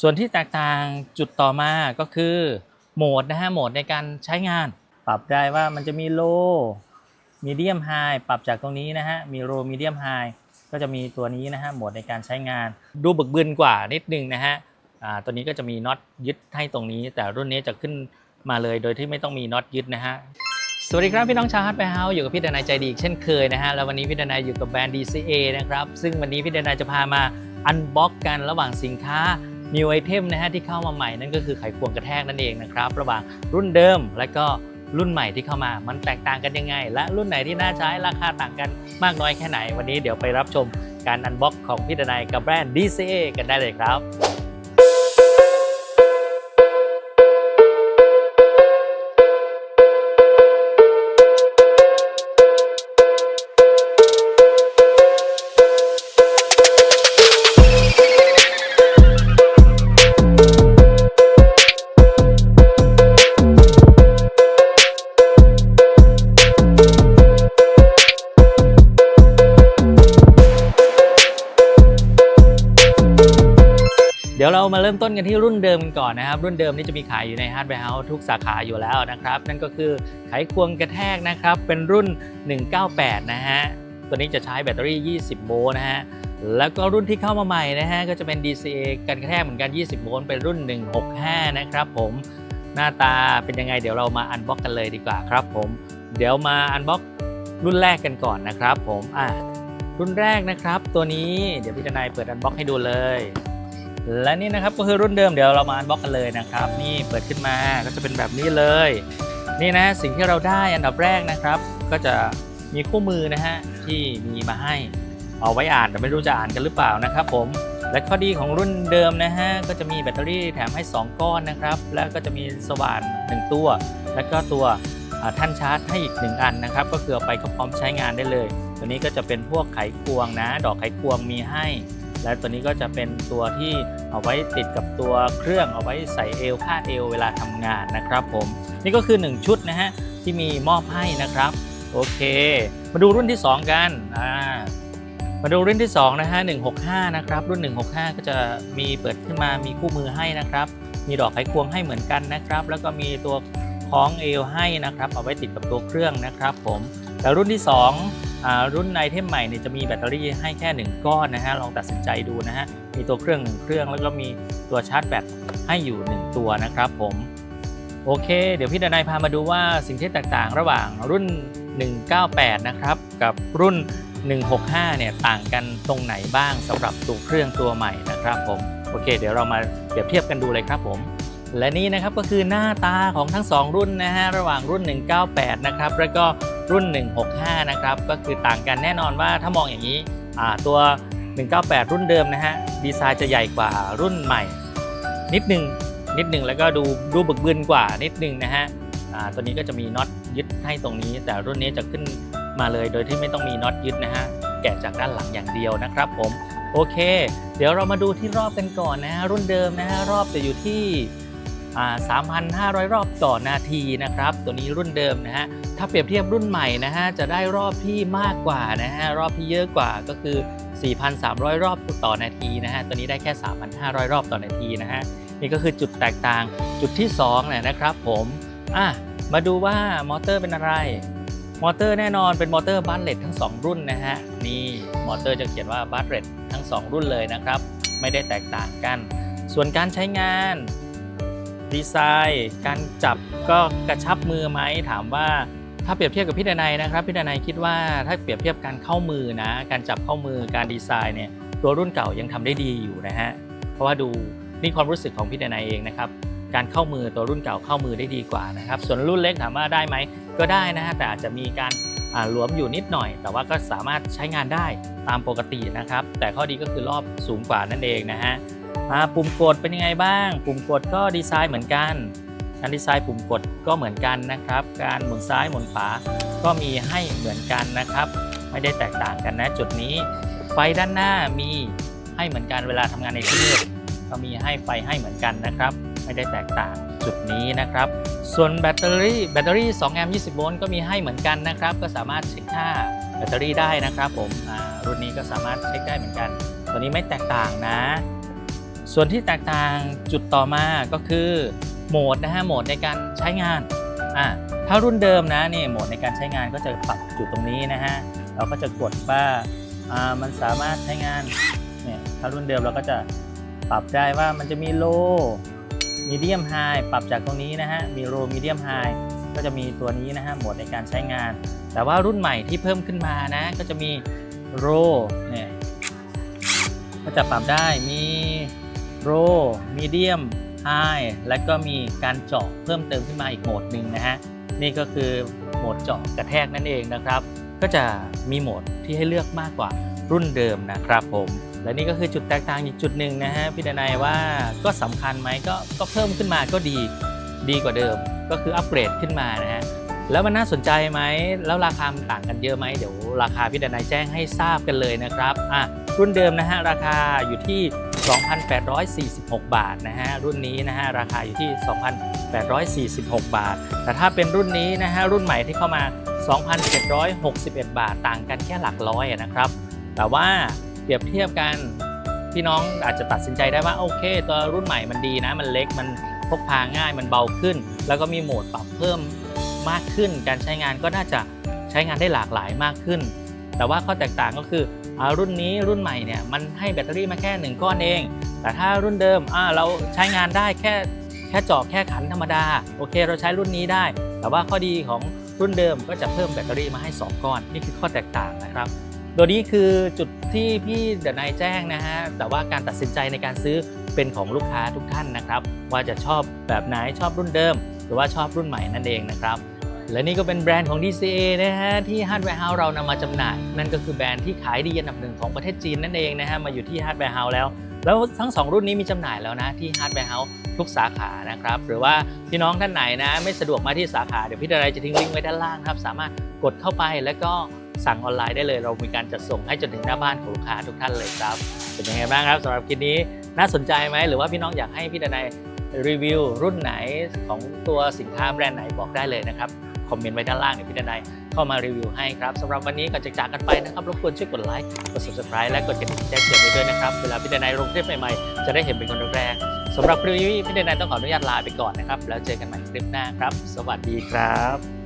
ส่วนที่แตกต่างจุดต่อมาก็คือโหมดนะฮะโหมดในการใช้งาน ปรับได้ว่ามันจะมีโลมีเดียมไฮปรับจากตรงนี้นะฮะมีโลมีเดียมไฮก็จะมีตัวนี้นะฮะโหมดในการใช้งาน ดูบึกบึนกว่านิดนึงนะฮะตัวนี้ก็จะมีน็อตยึดให้ตรงนี้ แต่รุ่นนี้จะขึ้นมาเลยโดยที่ไม่ต้องมีน็อตยึดนะฮะสวัสดีครับพี่น้องชาวฮัทไปเฮาอยู่กับพี่ดนายใจดีอีกเช่นเคยนะฮะแล้ววันนี้พี่ดนายอยู่กับแบรนด์ DCA นะครับซึ่งวันนี้พี่ดนายจะพามาอันบ็อกกันระหว่างสินค้า New Item นะฮะที่เข้ามาใหม่นั่นก็คือไขควงกระแทกนั่นเองนะครับ ระหว่างรุ่นเดิมและก็รุ่นใหม่ที่เข้ามา มันแตกต่างกันยังไง และรุ่นไหนที่น่าใช้ราคาต่างกันมากน้อยแค่ไหน วันนี้เดี๋ยวไปรับชมการอันบ็อกของพี่ดนายกับแบรนด์ DCA กันได้เลยครับ ดี๋ยวเรามาเริ่มต้นกันที่รุ่นเดิมกันก่อนนะครับ รุ่นเดิมนี่จะมีขายอยู่ในฮาร์ดแวร์เฮาส์ทุกสาขาอยู่แล้วนะครับ นั่นก็คือไขควงกระแทกนะครับ เป็นรุ่น 198 นะฮะ ตัวนี้จะใช้แบตเตอรี่ 20 โวลต์นะฮะ แล้วก็รุ่นที่เข้ามาใหม่นะฮะ ก็จะเป็น DCA กันกระแทกเหมือนกัน 20 โวลต์ เป็นรุ่น 165 นะครับผม หน้าตาเป็นยังไงเดี๋ยวเรามาอันบ็อกกันเลยดีกว่าครับผม เดี๋ยวมาอันบ็อกรุ่นแรกกันก่อนนะครับผม อะ รุ่นแรกนะครับ ตัวนี้ เดี๋ยวพี่นายเปิดอันบ็อกให้ดูเลย และนี่นะครับก็คือรุ่นเดิมเดี๋ยวเรามาอันบ็อกกันเลยนะครับ นี่เปิดขึ้นมาก็จะเป็นแบบนี้เลย นี่นะสิ่งที่เราได้อันดับแรกนะครับ ก็จะมีคู่มือนะฮะที่มีมาให้เอาไว้อ่านแต่ไม่รู้จะอ่านกันหรือเปล่านะครับผมและข้อดีของรุ่นเดิมนะฮะก็จะมีแบตเตอรี่แถมให้ 2 ก้อนนะครับ แล้วก็จะมีสว่าน1ตัว แล้วก็ตัวท่านชาร์จให้อีก 1 อันนะครับ ก็คือเอาไปก็พร้อมใช้งานได้เลย ตัวนี้ก็จะเป็นพวกไขควงนะ ดอกไขควงมีให้ และตัวนี้ก็จะเป็นตัวที่เอาไว้ติดกับตัวเครื่องเอาไว้ใส่เอวคาดเอวเวลาทำงานนะครับผมนี่ก็คือ 1 ชุดนะฮะที่มีมอบให้นะครับโอเค มาดูรุ่นที่ 2 กันอ่ามาดูรุ่นที่2นะฮะ165 นะครับ รุ่น 165 ก็จะมีเปิดขึ้นมามีคู่มือให้นะครับ มีดอกไขควงให้เหมือนกันนะครับ แล้วก็มีตัวคล้องเอวให้นะครับ เอาไว้ติดกับตัวเครื่องนะครับผม แล้วรุ่นที่2อ่า รุ่นไอเทมใหม่เนี่ยจะมีแบตเตอรี่ให้แค่ 1 ก้อนนะฮะลองตัดสินใจดูนะฮะมีตัวเครื่อง 1 เครื่องแล้วก็มีตัวชาร์จแบตให้อยู่ 1 ตัวนะครับผมโอเค เดี๋ยวพี่ดนายพามาดูว่าสิ่งที่แตกต่างระหว่างรุ่น 198 นะครับ กับรุ่น 165 เนี่ยต่างกันตรงไหนบ้างสำหรับตัวเครื่องตัวใหม่นะครับผมโอเค เดี๋ยวเรามาเปรียบเทียบกันดูเลยครับผม และนี่นะครับก็คือหน้าตาของทั้ง 2 รุ่นนะฮะระหว่างรุ่น 198 นะครับแล้วก็รุ่น 165 นะครับ ก็คือต่างกันแน่นอนว่าถ้ามองอย่างนี้ตัว 198 รุ่นเดิมนะฮะ ดีไซน์จะใหญ่กว่ารุ่นใหม่ นิดนึง นิดนึงแล้วก็ดูดูบึกบึนกว่านิดนึงนะฮะตัวนี้ก็จะมีน็อตยึดให้ตรงนี้ แต่รุ่นนี้จะขึ้นมาเลยโดยที่ไม่ต้องมีน็อตยึดนะฮะ แกะจากด้านหลังอย่างเดียวนะครับผม โอเค เดี๋ยวเรามาดูที่รอบกันก่อนนะฮะ รุ่นเดิมนะฮะ รอบจะอยู่ที่ 3,500 รอบต่อนาทีนะครับ ตัวนี้รุ่นเดิมนะฮะ ถ้าเปรียบเทียบรุ่นใหม่นะฮะ จะได้รอบที่มากกว่านะฮะ รอบที่เยอะกว่าก็คือ 4,300 รอบต่อนาทีนะฮะ ตัวนี้ได้แค่ 3,500 รอบต่อนาทีนะฮะ นี่ก็คือจุดแตกต่างจุดที่2นะนะครับผมอะมาดูว่ามอเตอร์เป็นอะไร มอเตอร์แน่นอนเป็นมอเตอร์บัตเลตทั้ง 2 รุ่นนะฮะ นี่มอเตอร์จะเขียนว่าบัตเลตทั้ง 2 รุ่นเลยนะครับ ไม่ได้แตกต่างกัน ส่วนการใช้งาน ดีไซน์ การจับก็กระชับมือไหมถามว่าถ้าเปรียบเทียบกับพี่ดนัยนะครับพี่ดนัยคิดว่าถ้าเปรียบเทียบการเข้ามือนะ การจับเข้ามือการดีไซน์เนี่ยตัวรุ่นเก่ายังทำได้ดีอยู่นะฮะเพราะว่าดูนี่ความรู้สึกของพี่ดนัยเองนะครับการเข้ามือตัวรุ่นเก่าเข้ามือได้ดีกว่านะครับ ส่วนรุ่นเล็กถามว่าได้ไหมก็ได้นะฮะแต่อาจจะมีการหลวมอยู่นิดหน่อย แต่ว่าก็สามารถใช้งานได้ตามปกตินะครับ แต่ข้อดีก็คือรอบสูงกว่านั่นเองนะฮะ ปุ่มกดเป็นยังไงบ้าง ปุ่มกดก็ดีไซน์เหมือนกัน การดีไซน์ปุ่มกดก็เหมือนกันนะครับ การหมุนซ้ายหมุนขวาก็มีให้เหมือนกันนะครับ ไม่ได้แตกต่างกันนะ จุดนี้ ไฟด้านหน้ามีให้เหมือนกันเวลาทำงานในที่มืดก็มีให้ไฟให้เหมือนกันนะครับ ไม่ได้แตกต่างจุดนี้นะครับ ส่วนแบตเตอรี่แบตเตอรี่2แอมป์20โวลต์ก็มีให้เหมือนกันนะครับ ก็สามารถเช็คค่าแบตเตอรี่ได้นะครับ ผมอ่ารุ่นนี้ก็สามารถเช็คได้เหมือนกัน ตัวนี้ไม่แตกต่างนะ ส่วนที่แตกต่างจุดต่อมาก็คือโหมดนะฮะโหมดในการใช้งานอ่าถ้ารุ่นเดิมนะนี่โหมดในการใช้งานก็จะปรับจุดตรงนี้นะฮะเราก็จะกดว่าอ่ามันสามารถใช้งานเนี่ยถ้ารุ่นเดิมเราก็จะปรับได้ว่ามันจะมีโลมีเดียมไฮปรับจากตรงนี้นะฮะมีโลมีเดียมไฮก็จะมีตัวนี้นะฮะโหมดในการใช้งาน แต่ว่ารุ่นใหม่ที่เพิ่มขึ้นมานะก็จะมีโรเนี่ยก็จะปรับได้มี โรมีเดียมไฮและก็มีการเจาะเพิ่มเติมขึ้นมาอีกโหมดหนึ่งนะฮะ นี่ก็คือโหมดเจาะกระแทกนั่นเองนะครับ ก็จะมีโหมดที่ให้เลือกมากกว่ารุ่นเดิมนะครับผม และนี่ก็คือจุดแตกต่างอีกจุดหนึ่งนะฮะพี่ดนายว่าก็สำคัญไหมก็ก็เพิ่มขึ้นมาก็ดีดีกว่าเดิม ก็คืออัปเกรดขึ้นมานะฮะแล้วมันน่าสนใจไหม แล้วราคามันต่างกันเยอะไหม เดี๋ยวราคาพี่ดนายแจ้งให้ทราบกันเลยนะครับ อะรุ่นเดิมนะฮะราคาอยู่ที่ 2,846 บาทนะฮะรุ่นนี้นะฮะราคาอยู่ที่ 2,846 บาท แต่ถ้าเป็นรุ่นนี้นะฮะรุ่นใหม่ที่เข้ามา 2,761 บาทต่างกันแค่หลักร้อยนะครับ แต่ว่าเปรียบเทียบกันพี่น้องอาจจะตัดสินใจได้ว่าโอเค ตัวรุ่นใหม่มันดีนะ มันเล็กมันพกพาง่ายมันเบาขึ้น แล้วก็มีโหมดปรับเพิ่มมากขึ้น การใช้งานก็น่าจะใช้งานได้หลากหลายมากขึ้น แต่ว่าข้อแตกต่างก็คือ รุ่นนี้รุ่นใหม่เนี่ยมันให้แบตเตอรี่มาแค่ 1 ก้อนเอง แต่ถ้ารุ่นเดิมเราใช้งานได้แค่แค่จาะแค่ขันธรรมดาโอเค เราใช้รุ่นนี้ได้ แต่ว่าข้อดีของรุ่นเดิมก็จะเพิ่มแบตเตอรี่มาให้ 2 ก้อน นี่คือข้อแตกต่างนะครับตัวนี้คือจุดที่พี่เดนายแจ้งนะฮะ แต่ว่าการตัดสินใจในการซื้อเป็นของลูกค้าทุกท่านนะครับ ว่าจะชอบแบบไหนชอบรุ่นเดิม หรือว่าชอบรุ่นใหม่นั่นเองนะครับ และนี่ก็เป็นแบรนด์ของ DCA นะฮะที่ Hardware House เรานำมาจำหน่าย นั่นก็คือแบรนด์ที่ขายดีอันดับหนึ่งของประเทศจีนนั่นเองนะฮะมาอยู่ที่ Hardware House แล้ว แล้วทั้ง 2 รุ่นนี้มีจำหน่ายแล้วนะที่ Hardware House ทุกสาขานะครับ หรือว่าพี่น้องท่านไหนนะ ไม่สะดวกมาที่สาขา เดี๋ยวพี่ดนายจะทิ้งลิงก์ไว้ด้านล่างครับ สามารถกดเข้าไปแล้วก็สั่งออนไลน์ได้เลย เรามีการจัดส่งให้จนถึงหน้าบ้านของลูกค้าทุกท่านเลยครับ เป็นยังไงบ้างครับสำหรับคลิปนี้น่าสนใจไหมหรือว่าพี่น้องอยากให้พี่ดนายรีวิวรุ่นไหนของตัวสินค้าแบรนด์ไหนบอกได้เลยนะครับ คอมเมนต์ไว้ด้านล่างเดี๋ยวพี่ดนายเข้ามารีวิวให้ครับสำหรับวันนี้ก่อนจะจากกันไปนะครับรบกวนช่วยกดไลค์กด subscribe และกดกระดิ่งแจ้งเตือนไว้ด้วยนะครับเวลาพี่ดนายลงคลิปใหม่ๆจะได้เห็นเป็นคนแรกสำหรับคลิปนี้พี่ดนายต้องขออนุญาตลาไปก่อนนะครับแล้วเจอกันใหม่คลิปหน้าครับ สวัสดีครับ